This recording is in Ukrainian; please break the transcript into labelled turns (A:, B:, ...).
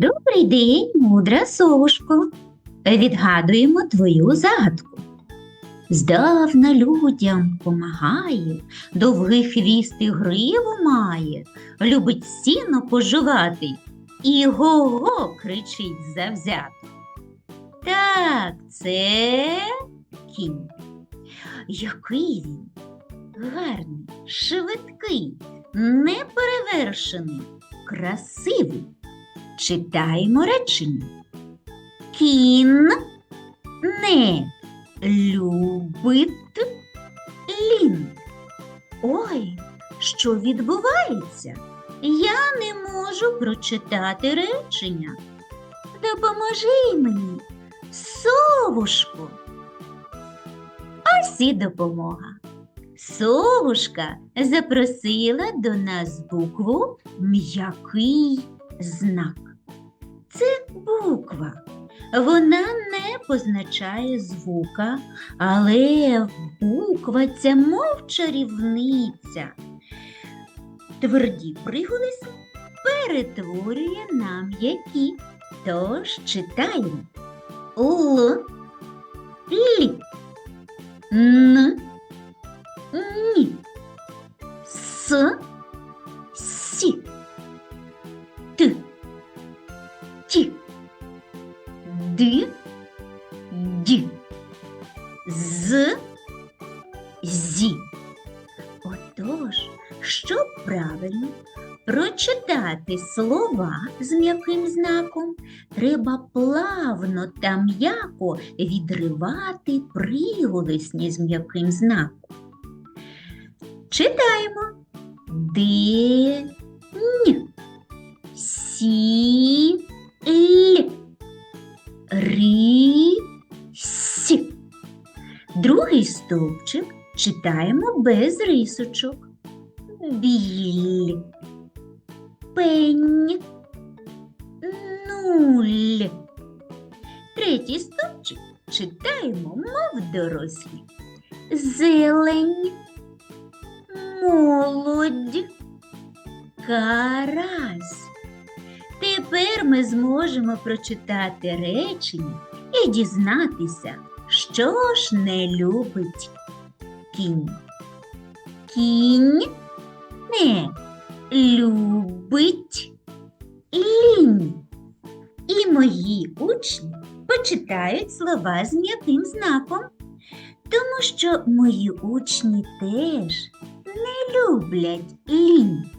A: Добрий день, мудра совушко. Відгадуємо твою загадку. Здавна людям помагає, довгий хвіст і гриву має, любить сіно пожувати і го-го кричить завзято. Так, це кінь. Який він? Гарний, швидкий, неперевершений, красивий. Читаємо речення. Кін не любить лін. Ой, що відбувається? Я не можу прочитати речення. Допоможи мені, совушко. Ось і допомога. Совушка запросила до нас букву м'який знак. Це буква. Вона не позначає звука, але буква ця мов чарівниця. Тверді приголосні перетворює на м'які. Тож читаємо Л, Лі, Н, Ні, С, Сі, Т, Ті, Д, Ді, З, Зі. Отож, щоб правильно прочитати слова з м'яким знаком, треба плавно та м'яко відривати приголосні з м'яким знаком. Читаємо Ди, Сі, Другий стовпчик читаємо без рисочок. Біль, пень, нуль. Третій стовпчик читаємо, мов дорослі. Зелень, молодь, карась. Тепер ми зможемо прочитати речення і дізнатися, що ж не любить кінь. Кінь не любить лінь. І мої учні почитають слова з м'яким знаком, тому що мої учні теж не люблять лінь.